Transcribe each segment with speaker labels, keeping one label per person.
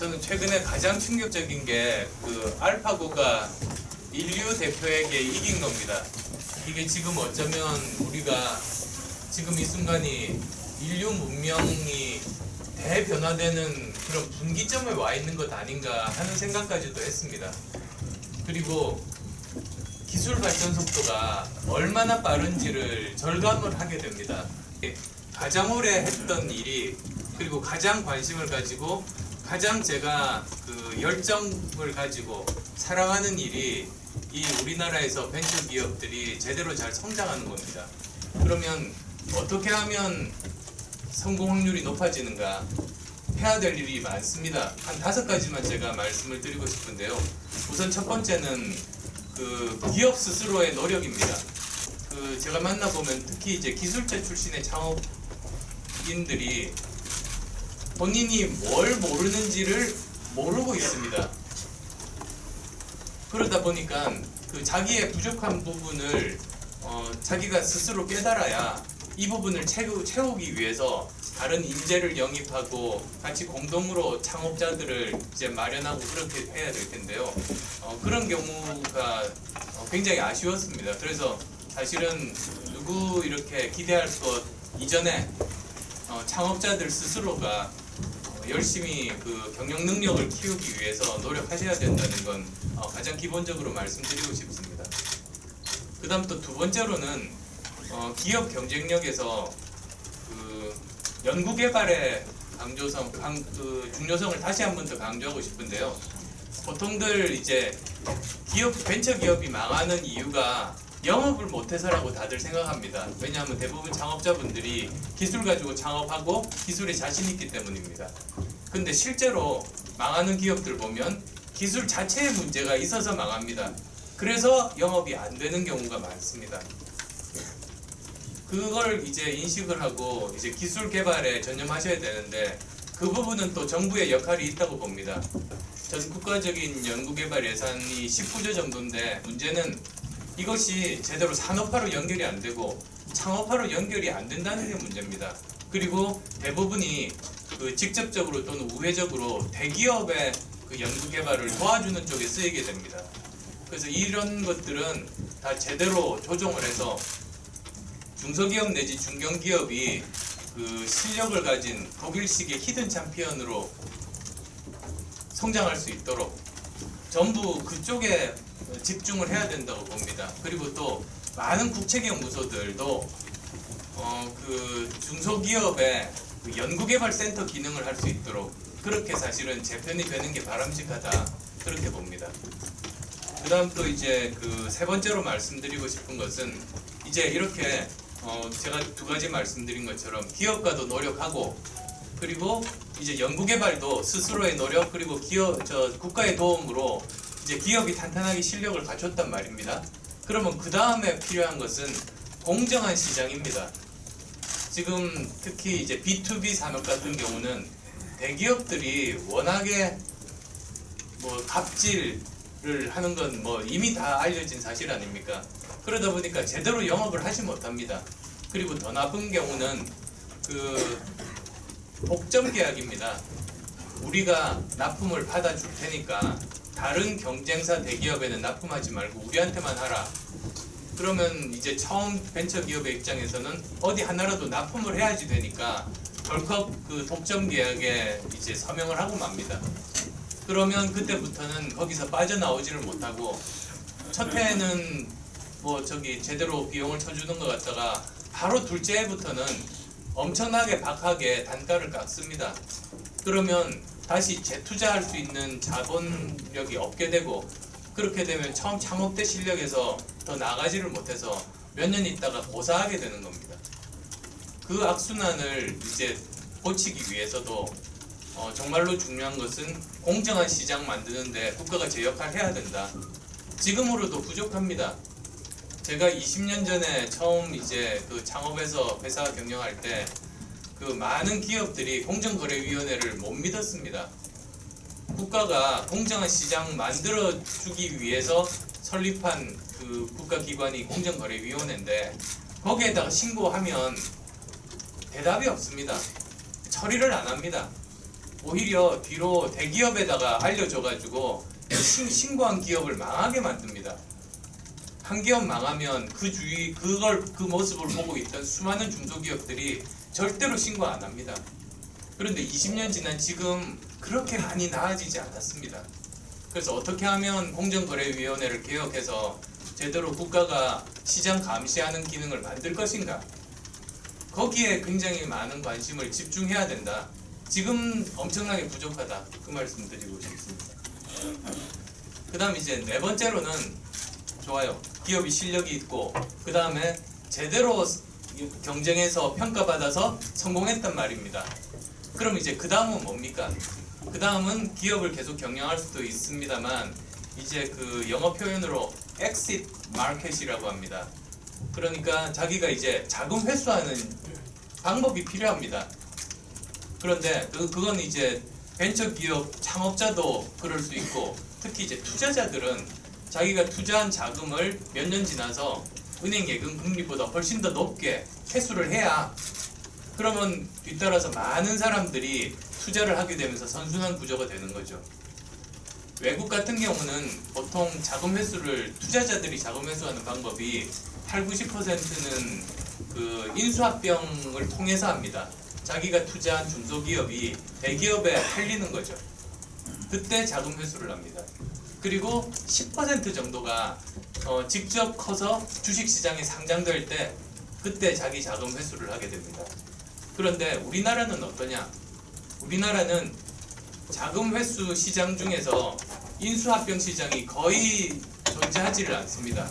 Speaker 1: 저는 최근에 가장 충격적인 게 그 알파고가 인류 대표에게 이긴 겁니다. 이게 지금 어쩌면 우리가 지금 이 순간이 인류 문명이 대변화되는 그런 분기점에 와 있는 것 아닌가 하는 생각까지도 했습니다. 그리고 기술 발전 속도가 얼마나 빠른지를 절감을 하게 됩니다. 가장 오래 했던 일이 그리고 가장 관심을 가지고 가장 제가 그 열정을 가지고 사랑하는 일이 이 우리나라에서 벤처 기업들이 제대로 잘 성장하는 겁니다. 그러면 어떻게 하면 성공 확률이 높아지는가? 해야 될 일이 많습니다. 한 다섯 가지만 제가 말씀을 드리고 싶은데요. 우선 첫 번째는 그 기업 스스로의 노력입니다. 그 제가 만나보면 특히 이제 기술자 출신의 창업인들이 본인이 뭘 모르는지를 모르고 있습니다. 그러다 보니까 그 자기의 부족한 부분을 어, 자기가 스스로 깨달아야 이 부분을 채우, 채우기 위해서 다른 인재를 영입하고 같이 공동으로 창업자들을 이제 마련하고 그렇게 해야 될 텐데요. 어, 그런 경우가 어, 굉장히 아쉬웠습니다. 그래서 사실은 누구 이렇게 기대할 것 이전에 어, 창업자들 스스로가 어, 열심히 그 경영 능력을 키우기 위해서 노력하셔야 된다는 건 어, 가장 기본적으로 말씀드리고 싶습니다. 그 다음 또 두 번째로는 어, 기업 경쟁력에서 그 연구개발의 강조성, 강, 그 중요성을 다시 한 번 더 강조하고 싶은데요. 보통들 이제 기업 벤처 기업이 망하는 이유가 영업을 못해서라고 다들 생각합니다. 왜냐하면 대부분 창업자분들이 기술 가지고 창업하고 기술에 자신 있기 때문입니다. 근데 실제로 망하는 기업들 보면 기술 자체에 문제가 있어서 망합니다. 그래서 영업이 안 되는 경우가 많습니다. 그걸 이제 인식을 하고 이제 기술 개발에 전념하셔야 되는데 그 부분은 또 정부의 역할이 있다고 봅니다. 전 국가적인 연구개발 예산이 19조 정도인데 문제는 이것이 제대로 산업화로 연결이 안 되고 창업화로 연결이 안 된다는 게 문제입니다. 그리고 대부분이 그 직접적으로 또는 우회적으로 대기업의 그 연구개발을 도와주는 쪽에 쓰이게 됩니다. 그래서 이런 것들은 다 제대로 조정을 해서 중소기업 내지 중견기업이 그 실력을 가진 독일식의 히든 챔피언으로 성장할 수 있도록 전부 그쪽에 집중을 해야 된다고 봅니다. 그리고 또 많은 국책연구소들도 어, 그 중소기업의 그 연구개발센터 기능을 할 수 있도록 그렇게 사실은 재편이 되는 게 바람직하다 그렇게 봅니다. 그다음 또 이제 그 세 번째로 말씀드리고 싶은 것은 이제 이렇게 어 제가 두 가지 말씀드린 것처럼 기업가도 노력하고 그리고 이제 연구개발도 스스로의 노력 그리고 기업 저 국가의 도움으로 이제 기업이 탄탄하게 실력을 갖췄단 말입니다. 그러면 그 다음에 필요한 것은 공정한 시장입니다. 지금 특히 이제 B2B 산업 같은 경우는 대기업들이 워낙에 뭐 갑질을 하는 건 뭐 이미 다 알려진 사실 아닙니까? 그러다 보니까 제대로 영업을 하지 못합니다. 그리고 더 나쁜 경우는 그 독점 계약입니다. 우리가 납품을 받아줄 테니까 다른 경쟁사 대기업에는 납품하지 말고 우리한테만 하라. 그러면 이제 처음 벤처 기업의 입장에서는 어디 하나라도 납품을 해야지 되니까 덜컥 그 독점 계약에 이제 서명을 하고 맙니다. 그러면 그때부터는 거기서 빠져나오지를 못하고 첫 해에는 뭐 저기 제대로 비용을 쳐주는 것 같다가 바로 둘째 해부터는 엄청나게 박하게 단가를 깎습니다. 그러면 다시 재투자할 수 있는 자본력이 없게 되고 그렇게 되면 처음 창업 때 실력에서 더 나가지를 못해서 몇 년 있다가 고사하게 되는 겁니다. 그 악순환을 이제 고치기 위해서도 어, 정말로 중요한 것은 공정한 시장 만드는데 국가가 제 역할 해야 된다. 지금으로도 부족합니다. 제가 20년 전에 처음 이제 그 창업해서 회사 경영할 때 그 많은 기업들이 공정거래위원회를 못 믿었습니다. 국가가 공정한 시장 만들어 주기 위해서 설립한 그 국가기관이 공정거래위원회인데 거기에다가 신고하면 대답이 없습니다. 처리를 안 합니다. 오히려 뒤로 대기업에다가 알려줘가지고 신, 신고한 기업을 망하게 만듭니다. 한 기업 망하면 그 주위 그걸 그 모습을 보고 있던 수많은 중소기업들이 절대로 신고 안 합니다. 그런데 20년 지난 지금 그렇게 많이 나아지지 않았습니다. 그래서 어떻게 하면 공정거래위원회를 개혁해서 제대로 국가가 시장 감시하는 기능을 만들 것인가? 거기에 굉장히 많은 관심을 집중해야 된다. 지금 엄청나게 부족하다. 그 말씀 드리고 싶습니다. 그 다음 이제 네 번째로는 좋아요. 기업이 실력이 있고 그 다음에 제대로 경쟁에서 평가받아서 성공했단 말입니다. 그럼 이제 그 다음은 뭡니까? 그 다음은 기업을 계속 경영할 수도 있습니다만 이제 그 영어 표현으로 exit market이라고 합니다. 그러니까 자기가 이제 자금 회수하는 방법이 필요합니다. 그런데 그 그건 이제 벤처 기업 창업자도 그럴 수 있고 특히 이제 투자자들은 자기가 투자한 자금을 몇 년 지나서 은행 예금 금리보다 훨씬 더 높게 회수를 해야 그러면 뒤따라서 많은 사람들이 투자를 하게 되면서 선순환 구조가 되는 거죠. 외국 같은 경우는 보통 자금 회수를 투자자들이 자금 회수하는 방법이 8, 90%는 그 인수합병을 통해서 합니다. 자기가 투자한 중소기업이 대기업에 팔리는 거죠. 그때 자금 회수를 합니다. 그리고 10% 정도가 어, 직접 커서 주식시장에 상장될 때 그때 자기 자금 회수를 하게 됩니다. 그런데 우리나라는 어떠냐? 우리나라는 자금 회수 시장 중에서 인수합병 시장이 거의 존재하지를 않습니다.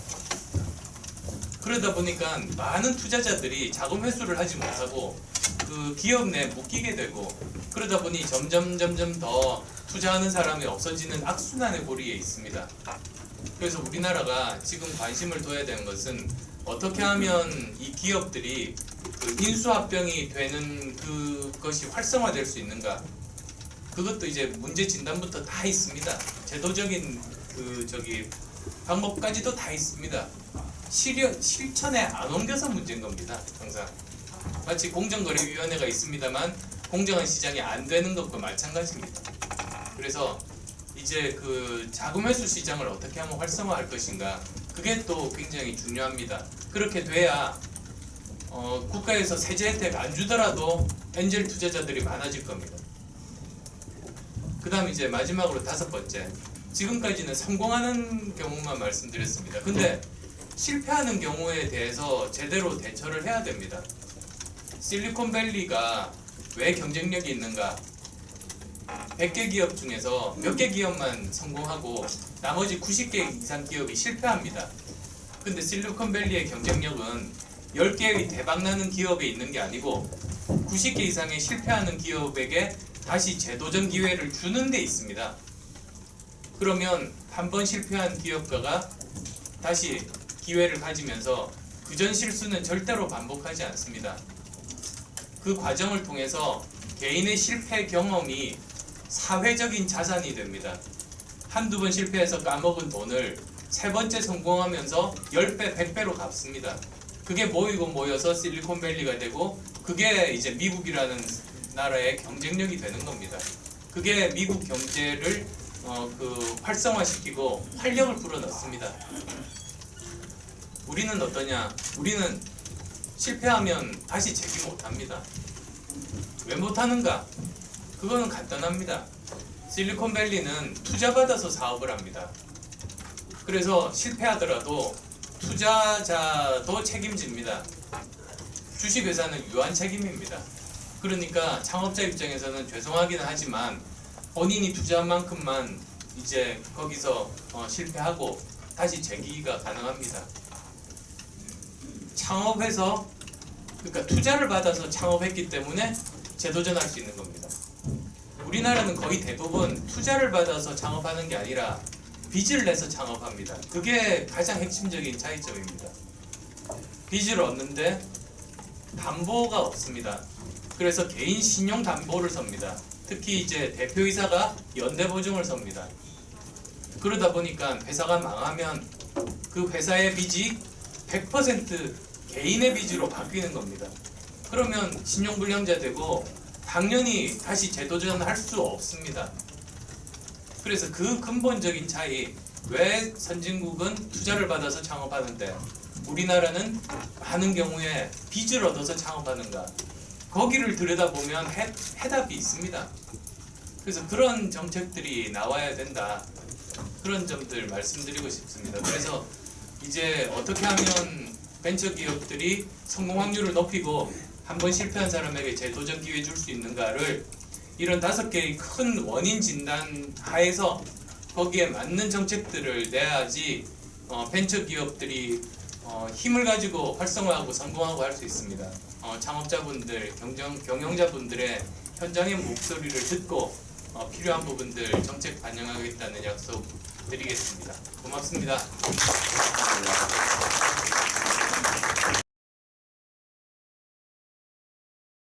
Speaker 1: 그러다 보니까 많은 투자자들이 자금 회수를 하지 못하고 그 기업 내에 묶이게 되고 그러다 보니 점점 점점 더 투자하는 사람이 없어지는 악순환의 고리에 있습니다. 그래서 우리나라가 지금 관심을 둬야 되는 것은 어떻게 하면 이 기업들이 그 인수합병이 되는 그것이 활성화될 수 있는가? 그것도 이제 문제 진단부터 다 있습니다. 제도적인 그 저기 방법까지도 다 있습니다. 실현, 실천에 안 옮겨서 문제인 겁니다. 항상 마치 공정거래위원회가 있습니다만 공정한 시장이 안 되는 것과 마찬가지입니다. 그래서 이제 그 자금 회수 시장을 어떻게 하면 활성화할 것인가 그게 또 굉장히 중요합니다. 그렇게 돼야 어, 국가에서 세제 혜택 안 주더라도 엔젤 투자자들이 많아질 겁니다. 그 다음 이제 마지막으로 다섯 번째. 지금까지는 성공하는 경우만 말씀드렸습니다. 근데 실패하는 경우에 대해서 제대로 대처를 해야 됩니다. 실리콘밸리가 왜 경쟁력이 있는가? 100개 기업 중에서 몇 개 기업만 성공하고 나머지 90개 이상 기업이 실패합니다. 근데 실리콘밸리의 경쟁력은 10개의 대박나는 기업에 있는 게 아니고 90개 이상의 실패하는 기업에게 다시 재도전 기회를 주는 데 있습니다. 그러면 한 번 실패한 기업가가 다시 기회를 가지면서 그전 실수는 절대로 반복하지 않습니다. 그 과정을 통해서 개인의 실패 경험이 사회적인 자산이 됩니다. 한두 번 실패해서 까먹은 돈을 세 번째 성공하면서 10배, 100배로 갚습니다. 그게 모이고 모여서 실리콘밸리가 되고 그게 이제 미국이라는 나라의 경쟁력이 되는 겁니다. 그게 미국 경제를 어, 그 활성화시키고 활력을 불어넣습니다. 우리는 어떠냐? 우리는 실패하면 다시 재기 못합니다. 왜 못하는가? 그거는 간단합니다. 실리콘밸리는 투자받아서 사업을 합니다. 그래서 실패하더라도 투자자도 책임집니다. 주식회사는 유한 책임입니다. 그러니까 창업자 입장에서는 죄송하기는 하지만 본인이 투자한 만큼만 이제 거기서 어, 실패하고 다시 재기가 가능합니다. 창업해서 그러니까 투자를 받아서 창업했기 때문에 재도전할 수 있는 겁니다. 우리나라는 거의 대부분 투자를 받아서 창업하는 게 아니라 빚을 내서 창업합니다. 그게 가장 핵심적인 차이점입니다. 빚을 얻는데 담보가 없습니다. 그래서 개인 신용 담보를 섭니다. 특히 이제 대표이사가 연대 보증을 섭니다. 그러다 보니까 회사가 망하면 그 회사의 빚이 100% 개인의 빚으로 바뀌는 겁니다. 그러면 신용불량자 되고 당연히 다시 재도전할 수 없습니다. 그래서 그 근본적인 차이 왜 선진국은 투자를 받아서 창업하는데 우리나라는 많은 경우에 빚을 얻어서 창업하는가 거기를 들여다보면 해, 해답이 있습니다. 그래서 그런 정책들이 나와야 된다. 그런 점들 말씀드리고 싶습니다. 그래서 이제 어떻게 하면 벤처 기업들이 성공 확률을 높이고 한번 실패한 사람에게 재도전 기회 줄 수 있는가를 이런 다섯 개의 큰 원인 진단 하에서 거기에 맞는 정책들을 내야지 어, 벤처 기업들이 어, 힘을 가지고 활성화하고 성공하고 할 수 있습니다. 어, 창업자분들, 경영, 경영자분들의 현장의 목소리를 듣고 어, 필요한 부분들 정책 반영하겠다는 약속 드리겠습니다. 고맙습니다.